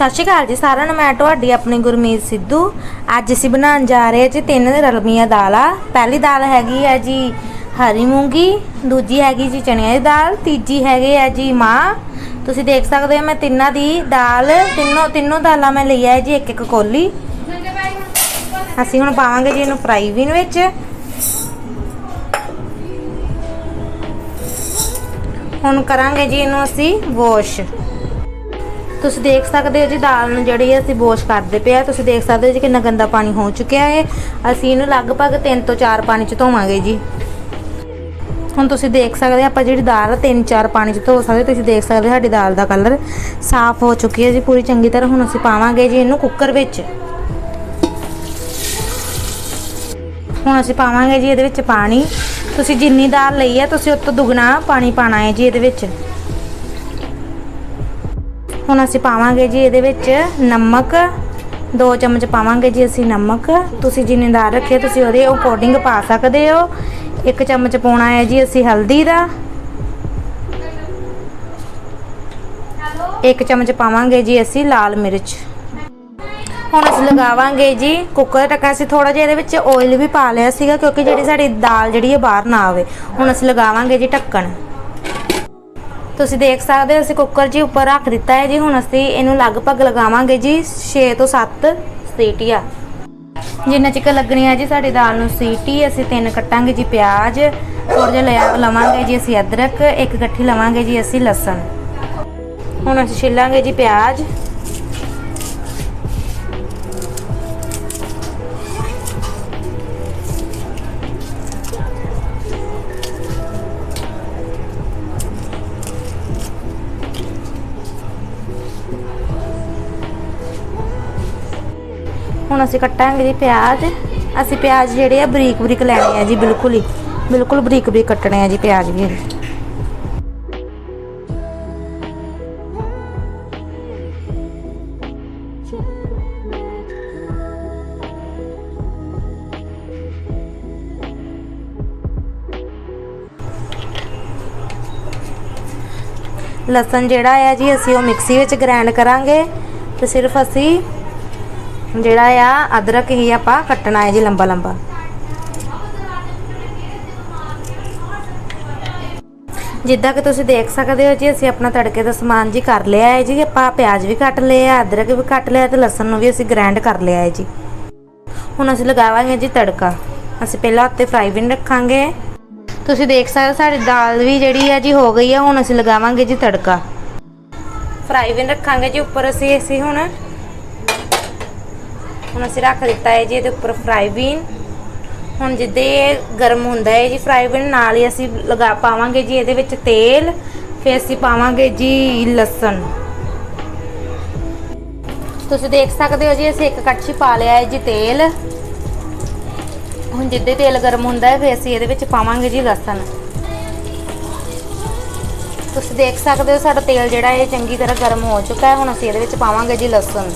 ਸਤਿ ਸ਼੍ਰੀ ਅਕਾਲ ਜੀ ਸਾਰਿਆਂ ਨੂੰ, ਮੈਂ ਤੁਹਾਡੀ ਆਪਣੀ ਗੁਰਮੀਤ ਸਿੱਧੂ। ਅੱਜ ਅਸੀਂ ਬਣਾਉਣ ਜਾ ਰਹੇ ਹਾਂ ਜੀ ਤਿੰਨ ਰਲਮੀਆਂ ਦਾਲਾਂ। ਪਹਿਲੀ ਦਾਲ ਹੈਗੀ ਹੈ ਜੀ ਹਰੀ ਮੂੰਗੀ, ਦੂਜੀ ਹੈਗੀ ਜੀ ਚਣਿਆਂ ਦੀ ਦਾਲ, ਤੀਜੀ ਹੈਗੀ ਹੈ ਜੀ ਮਾਂ। ਤੁਸੀਂ ਦੇਖ ਸਕਦੇ ਹੋ ਮੈਂ ਤਿੰਨਾਂ ਦੀ ਦਾਲ, ਤਿੰਨੋਂ ਤਿੰਨੋਂ ਦਾਲਾਂ ਮੈਂ ਲਈ ਹੈ ਜੀ ਇੱਕ ਇੱਕ ਕੋਲੀ। ਅਸੀਂ ਹੁਣ ਪਾਵਾਂਗੇ ਜੀ ਇਹਨੂੰ ਫਰਾਈ ਵੀਨ ਵਿੱਚ। ਹੁਣ ਕਰਾਂਗੇ ਜੀ ਇਹਨੂੰ ਅਸੀਂ ਵਾਸ਼। ਤੁਸੀਂ ਦੇਖ ਸਕਦੇ ਹੋ ਜੀ, ਦਾਲ ਨੂੰ ਜਿਹੜੀ ਅਸੀਂ ਵਾਸ਼ ਕਰਦੇ ਪਏ ਆ ਤੁਸੀਂ ਦੇਖ ਸਕਦੇ ਹੋ ਜੀ, ਕਿੰਨਾ ਗੰਦਾ ਪਾਣੀ ਹੋ ਚੁੱਕਿਆ ਹੈ। ਅਸੀਂ ਇਹਨੂੰ ਲਗਭਗ 3 ਤੋਂ 4 ਪਾਣੀ ਚ ਧੋਵਾਂਗੇ ਜੀ। ਹੁਣ ਤੁਸੀਂ ਦੇਖ ਸਕਦੇ ਆਪਾਂ ਜਿਹੜੀ ਦਾਲ 3-4 ਪਾਣੀ ਚ ਧੋ ਸਕਦੇ ਤੁਸੀਂ ਦੇਖ ਸਕਦੇ ਹੋ, ਸਾਡੀ ਦਾਲ ਦਾ ਕਲਰ ਸਾਫ਼ ਹੋ ਚੁੱਕੀ ਹੈ ਜੀ, ਪੂਰੀ ਚੰਗੀ ਤਰ੍ਹਾਂ। ਹੁਣ ਅਸੀਂ ਪਾਵਾਂਗੇ ਜੀ ਇਹਨੂੰ ਕੁੱਕਰ ਵਿੱਚ। ਹੁਣ ਅਸੀਂ ਪਾਵਾਂਗੇ ਜੀ ਇਹਦੇ ਵਿੱਚ ਪਾਣੀ। ਤੁਸੀਂ ਜਿੰਨੀ ਦਾਲ ਲਈ ਹੈ, ਤੁਸੀਂ ਉਸ ਤੋਂ ਦੁੱਗਣਾ ਪਾਣੀ ਪਾਣਾ ਹੈ ਜੀ ਇਹਦੇ ਵਿੱਚ। ਹੁਣ ਅਸੀਂ ਪਾਵਾਂਗੇ ਜੀ ਇਹਦੇ ਵਿੱਚ ਨਮਕ 2 ਚਮਚ ਪਾਵਾਂਗੇ ਜੀ ਅਸੀਂ ਨਮਕ। ਤੁਸੀਂ ਜਿੰਨੇ ਦਾਲ ਰੱਖੀ ਤੁਸੀਂ ਉਹਦੇ ਅਕੋਰਡਿੰਗ ਪਾ ਸਕਦੇ ਹੋ। 1 ਚਮਚ ਪਾਉਣਾ ਹੈ ਜੀ ਅਸੀਂ ਹਲਦੀ ਦਾ। 1 ਚਮਚ ਪਾਵਾਂਗੇ ਜੀ ਅਸੀਂ ਲਾਲ ਮਿਰਚ। ਹੁਣ ਅਸੀਂ ਲਗਾਵਾਂਗੇ ਜੀ ਕੁੱਕਰ ਢੱਕਾ ਅਸੀਂ ਥੋੜਾ ਜਿਹਾ ਇਹਦੇ ਵਿੱਚ ਆਇਲ ਵੀ ਪਾ ਲਿਆ ਸੀਗਾ, ਕਿਉਂਕਿ ਜਿਹੜੀ ਸਾਡੀ ਦਾਲ ਜਿਹੜੀ ਹੈ ਬਾਹਰ ਨਾ ਆਵੇ। ਹੁਣ ਅਸੀਂ ਲਗਾਵਾਂਗੇ ਜੀ ਢੱਕਣ। ਤੁਸੀਂ ਦੇਖ ਸਕਦੇ ਹੋ, ਅਸੀਂ ਕੁੱਕਰ ਜੀ ਉੱਪਰ ਰੱਖ ਦਿੱਤਾ ਹੈ ਜੀ। ਹੁਣ ਅਸੀਂ ਇਹਨੂੰ ਲਗਭਗ ਲਗਾਵਾਂਗੇ ਜੀ 6 ਤੋਂ 7 ਸੀਟੀਆਂ। ਜਿੰਨਾ ਚਿਕਰ ਲੱਗਣੀ ਹੈ ਜੀ ਸਾਡੀ ਦਾਲ ਨੂੰ ਸੀਟੀ, ਅਸੀਂ ਤਿੰਨ ਕੱਟਾਂਗੇ ਜੀ ਪਿਆਜ਼। ਥੋੜਾ ਜਿਹਾ ਲਿਆ ਲਵਾਂਗੇ ਜੀ ਅਸੀਂ ਅਦਰਕ, ਇੱਕ ਗੱਠੀ ਲਵਾਂਗੇ ਜੀ ਅਸੀਂ ਲਸਣ। ਹੁਣ ਅਸੀਂ ਛਿੱਲਾਂਗੇ ਜੀ ਪਿਆਜ਼। ਹੁਣ ਅਸੀਂ ਕੱਟਾਂਗੇ ਜੀ ਪਿਆਜ਼। ਅਸੀਂ ਪਿਆਜ਼ ਜਿਹੜੇ ਆ ਬਰੀਕ ਬਰੀਕ ਲੈਣੇ ਆ ਜੀ, ਬਿਲਕੁਲ ਹੀ। ਬਿਲਕੁਲ ਬਰੀਕ ਬਰੀਕ ਕੱਟਣੇ ਆ ਜੀ ਪਿਆਜ਼ ਵੀ ਲਸਣ ਜਿਹੜਾ ਆ ਜੀ, ਅਸੀਂ ਉਹ ਮਿਕਸੀ ਵਿੱਚ ਗ੍ਰਾਈਂਡ ਕਰਾਂਗੇ। ਤੇ ਸਿਰਫ ਅਸੀਂ ਜਿਹੜਾ ਆ, ਅਦਰਕ ਹੀ ਆਪਾਂ ਕੱਟਣਾ ਹੈ ਜੀ ਲੰਬਾ ਲੰਬਾ। ਜਿੱਦਾਂ ਕਿ ਤੁਸੀਂ ਦੇਖ ਸਕਦੇ ਹੋ ਜੀ, ਅਸੀਂ ਆਪਣਾ ਤੜਕੇ ਦਾ ਸਮਾਨ ਜੀ ਕਰ ਲਿਆ ਹੈ ਜੀ। ਆਪਾਂ ਪਿਆਜ਼ ਵੀ ਕੱਟ ਲਿਆ ਅਦਰਕ ਵੀ ਕੱਟ ਲਿਆ ਤੇ ਲਸਣ ਨੂੰ ਵੀ ਅਸੀਂ ਗ੍ਰਾਈਂਡ ਕਰ ਲਿਆ ਹੈ ਜੀ। ਹੁਣ ਅਸੀਂ ਲਗਾਵਾਂਗੇ ਜੀ ਤੜਕਾ। ਅਸੀਂ ਪਹਿਲਾਂ ਉੱਤੇ ਫਰਾਈ ਬਿਨ ਰੱਖਾਂਗੇ। ਤੁਸੀਂ ਦੇਖ ਸਕਦੇ ਸਾਡੀ ਦਾਲ ਵੀ ਜਿਹੜੀ ਹੈ ਜੀ ਹੋ ਗਈ ਹੈ ਹੁਣ ਅਸੀਂ ਲਗਾਵਾਂਗੇ ਜੀ ਤੜਕਾ। ਫਰਾਈ ਬਿਨ ਰੱਖਾਂਗੇ ਜੀ, ਉੱਪਰ ਅਸੀਂ ਅਸੀਂ ਹੁਣ ਹੁਣ ਅਸੀਂ ਰੱਖ ਦਿੱਤਾ ਹੈ ਜੀ ਇਹਦੇ ਉੱਪਰ ਫਰਾਈ ਬੀਨ ਹੁਣ ਜਿੱਦੇ ਇਹ ਗਰਮ ਹੁੰਦਾ ਹੈ ਜੀ ਫਰਾਈ ਬੀਨ ਨਾਲ ਹੀ ਅਸੀਂ ਲਗਾ ਪਾਵਾਂਗੇ ਜੀ ਇਹਦੇ ਵਿੱਚ ਤੇਲ, ਫਿਰ ਅਸੀਂ ਪਾਵਾਂਗੇ ਜੀ ਲਸਣ। ਤੁਸੀਂ ਦੇਖ ਸਕਦੇ ਹੋ ਜੀ, ਅਸੀਂ ਇੱਕ ਕੜਛੀ ਪਾ ਲਿਆ ਹੈ ਜੀ ਤੇਲ। ਹੁਣ ਜਿੱਦੇ ਤੇਲ ਗਰਮ ਹੁੰਦਾ ਹੈ, ਫਿਰ ਅਸੀਂ ਇਹਦੇ ਵਿੱਚ ਪਾਵਾਂਗੇ ਜੀ ਲਸਣ। ਤੁਸੀਂ ਦੇਖ ਸਕਦੇ ਹੋ ਸਾਡਾ ਤੇਲ ਜਿਹੜਾ ਹੈ ਚੰਗੀ ਤਰ੍ਹਾਂ ਗਰਮ ਹੋ ਚੁੱਕਾ ਹੈ, ਹੁਣ ਅਸੀਂ ਇਹਦੇ ਵਿੱਚ ਪਾਵਾਂਗੇ ਜੀ ਲਸਣ।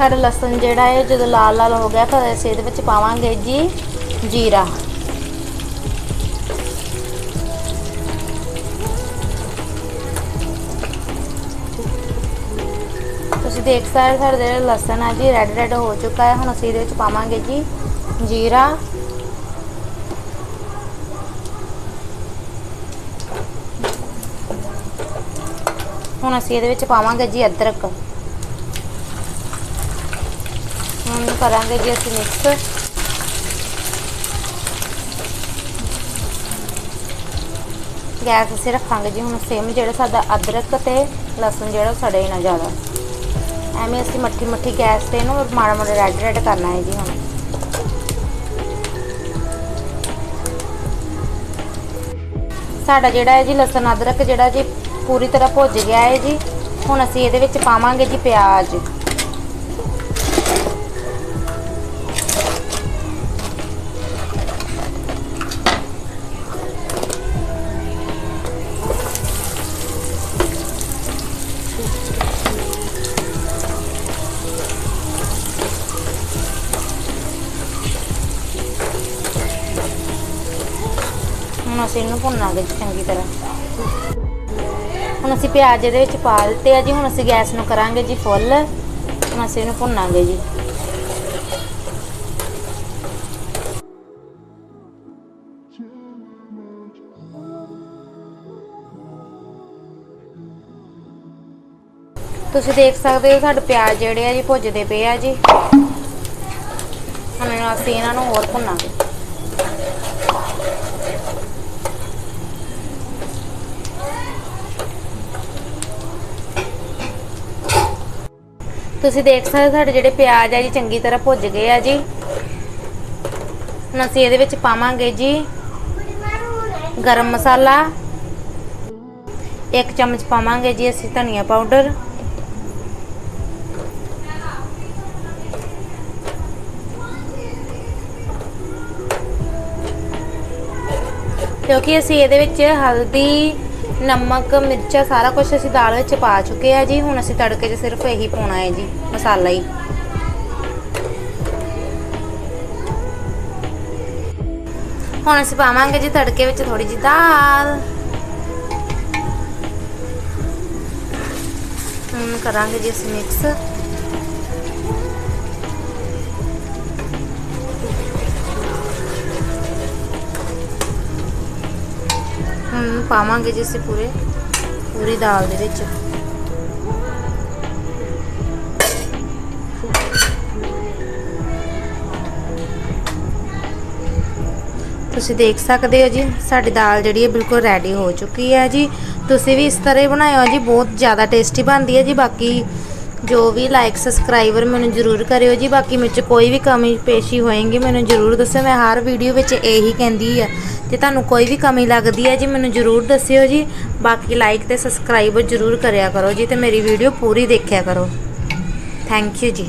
ਸਾਡਾ ਲਸਣ ਜਿਹੜਾ ਹੈ ਜਦੋਂ ਲਾਲ ਲਾਲ ਹੋ ਗਿਆ ਤਾਂ ਅਸੀਂ ਇਹਦੇ ਵਿੱਚ ਪਾਵਾਂਗੇ ਜੀ ਜੀਰਾ। ਤੁਸੀਂ ਦੇਖ ਸਕਦੇ ਸਾਡਾ ਜਿਹੜਾ ਲਸਣ ਆ ਜੀ ਰੈੱਡ ਰੈੱਡ ਹੋ ਚੁੱਕਾ ਹੈ। ਹੁਣ ਅਸੀਂ ਇਹਦੇ ਵਿੱਚ ਪਾਵਾਂਗੇ ਜੀ ਜੀਰਾ। ਹੁਣ ਅਸੀਂ ਇਹਦੇ ਵਿੱਚ ਪਾਵਾਂਗੇ ਜੀ ਅਦਰਕ। ਹੁਣ ਕਰਾਂਗੇ ਜੀ ਅਸੀਂ ਮਿਕਸ ਗੈਸ ਅਸੀਂ ਰੱਖਾਂਗੇ ਜੀ, ਹੁਣ ਸੇਮ ਜਿਹੜਾ ਸਾਡਾ ਅਦਰਕ ਤੇ ਲਸਣ ਜਿਹੜਾ ਸੜੇ ਨਾ ਜ਼ਿਆਦਾ। ਐਵੇਂ ਅਸੀਂ ਮੱਠੀ ਮੱਠੀ ਗੈਸ ਤੇ ਇਹਨੂੰ ਮਾੜਾ ਮਾੜਾ ਰੈੱਡ ਰੈੱਡ ਕਰਨਾ ਹੈ ਜੀ ਹੁਣ। ਸਾਡਾ ਜਿਹੜਾ ਹੈ ਜੀ ਲਸਣ ਅਦਰਕ ਜਿਹੜਾ ਜੀ ਪੂਰੀ ਤਰ੍ਹਾਂ ਭੁੱਜ ਗਿਆ ਹੈ ਜੀ, ਹੁਣ ਅਸੀਂ ਇਹਦੇ ਵਿੱਚ ਪਾਵਾਂਗੇ ਜੀ ਪਿਆਜ਼। ਹੁਣ ਅਸੀਂ ਇਹਨੂੰ ਭੁੰਨਾਂਗੇ ਜੀ ਚੰਗੀ ਤਰ੍ਹਾਂ। ਹੁਣ ਅਸੀਂ ਪਿਆਜ਼ ਇਹਦੇ ਵਿੱਚ ਪਾ ਦਿੱਤੇ ਆ ਜੀ, ਹੁਣ ਅਸੀਂ ਗੈਸ ਨੂੰ ਕਰਾਂਗੇ ਜੀ ਫੁੱਲ। ਹੁਣ ਅਸੀਂ ਇਹਨੂੰ ਭੁੰਨਾਂਗੇ ਜੀ। ਤੁਸੀਂ ਦੇਖ ਸਕਦੇ ਹੋ ਸਾਡੇ ਪਿਆਜ਼ ਜਿਹੜੇ ਆ ਜੀ ਭੁੱਜਦੇ ਪਏ ਆ ਜੀ। ਹੁਣ ਅਸੀਂ ਇਹਨਾਂ ਨੂੰ ਹੋਰ ਭੁੰਨਾਂਗੇ। ਤੁਸੀਂ ਦੇਖ ਸਕਦੇ ਹੋ ਸਾਡੇ ਜਿਹੜੇ ਪਿਆਜ਼ ਆ ਜੀ, ਚੰਗੀ ਤਰ੍ਹਾਂ ਭੁੱਜ ਗਏ ਆ ਜੀ। ਹੁਣ ਅਸੀਂ ਇਹਦੇ ਵਿੱਚ ਪਾਵਾਂਗੇ ਜੀ ਗਰਮ ਮਸਾਲਾ। ਇੱਕ ਚਮਚ ਪਾਵਾਂਗੇ ਜੀ ਅਸੀਂ ਧਨੀਆ ਪਾਊਡਰ। ਕਿਉਂਕਿ ਅਸੀਂ ਇਹਦੇ ਵਿੱਚ ਹਲਦੀ ਨਮਕ, ਮਿਰਚਾਂ, ਸਾਰਾ ਕੁਝ ਅਸੀਂ ਦਾਲ ਵਿੱਚ ਪਾ ਚੁੱਕੇ ਆ ਜੀ। ਹੁਣ ਅਸੀਂ ਤੜਕੇ 'ਚ ਸਿਰਫ ਇਹੀ ਪਾਉਣਾ ਹੈ ਜੀ, ਮਸਾਲਾ ਹੀ। ਹੁਣ ਅਸੀਂ ਪਾਵਾਂਗੇ ਜੀ ਤੜਕੇ ਵਿੱਚ ਥੋੜੀ ਜਿਹੀ ਦਾਲ। ਹੁਣ ਕਰਾਂਗੇ ਜੀ ਅਸੀਂ ਮਿਕਸ। ਹੁਣ ਪਾਵਾਂਗੇ ਜੀ ਅਸੀਂ ਪੂਰੇ, ਪੂਰੀ ਦਾਲ ਦੇ ਵਿੱਚ। ਤੁਸੀਂ ਦੇਖ ਸਕਦੇ ਹੋ ਜੀ, ਸਾਡੀ ਦਾਲ ਜਿਹੜੀ ਹੈ ਬਿਲਕੁਲ ਰੈਡੀ ਹੋ ਚੁੱਕੀ ਹੈ ਜੀ। ਤੁਸੀਂ ਵੀ ਇਸ ਤਰ੍ਹਾਂ ਹੀ ਬਣਾਇਓ ਜੀ, ਬਹੁਤ ਜ਼ਿਆਦਾ ਟੇਸਟੀ ਬਣਦੀ ਹੈ ਜੀ। ਬਾਕੀ ਜੋ ਵੀ ਲਾਈਕ ਸਬਸਕ੍ਰਾਈਬਰ ਮੈਨੂੰ ਜਰੂਰ ਕਰਿਓ ਜੀ। ਬਾਕੀ ਮੇਰੇ 'ਚ ਕੋਈ ਵੀ ਕਮੀ, ਪੇਸ਼ੀ ਹੋਏਗੀ, ਮੈਨੂੰ ਜਰੂਰ ਦੱਸਿਓ। ਮੈਂ ਹਰ ਵੀਡੀਓ ਵਿੱਚ ਇਹੀ ਕਹਿੰਦੀ ਆ ਜੇ ਤੁਹਾਨੂੰ ਕੋਈ ਵੀ ਕਮੀ ਲੱਗਦੀ ਹੈ ਜੀ, ਮੈਨੂੰ ਜਰੂਰ ਦੱਸਿਓ ਜੀ। ਬਾਕੀ ਲਾਈਕ ਤੇ ਸਬਸਕ੍ਰਾਈਬ ਜਰੂਰ ਕਰਿਆ ਕਰੋ ਜੀ ਤੇ ਮੇਰੀ ਵੀਡੀਓ ਪੂਰੀ ਦੇਖਿਆ ਕਰੋ। ਥੈਂਕ ਯੂ ਜੀ।